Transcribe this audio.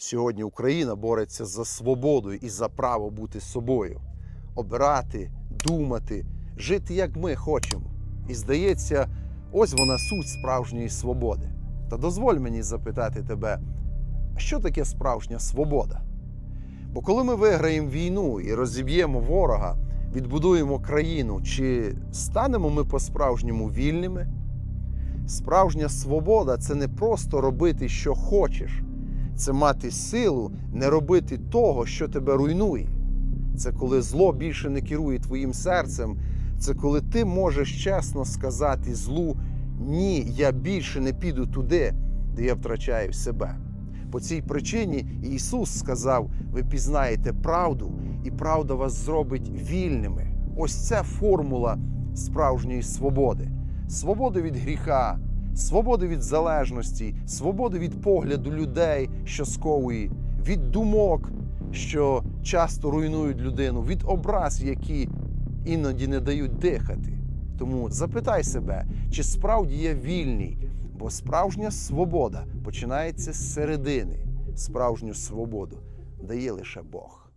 Сьогодні Україна бореться за свободу і за право бути собою, обирати, думати, жити як ми хочемо. І здається, ось вона суть справжньої свободи. Та дозволь мені запитати тебе, що таке справжня свобода? Бо коли ми виграємо війну і розіб'ємо ворога, відбудуємо країну, чи станемо ми по-справжньому вільними? Справжня свобода це не просто робити, що хочеш, це мати силу не робити того, що тебе руйнує. Це коли зло більше не керує твоїм серцем. Це коли ти можеш чесно сказати злу ні, я більше не піду туди, де я втрачаю себе. По цій причині Ісус сказав: ви пізнаєте правду, і правда вас зробить вільними. Ось це формула справжньої свободи. Свободи від гріха, свободи від залежності, свободи від погляду людей, що сковує, від думок, що часто руйнують людину, від образ, які іноді не дають дихати. Тому запитай себе, чи справді я вільний, бо справжня свобода починається з середини. Справжню свободу дає лише Бог.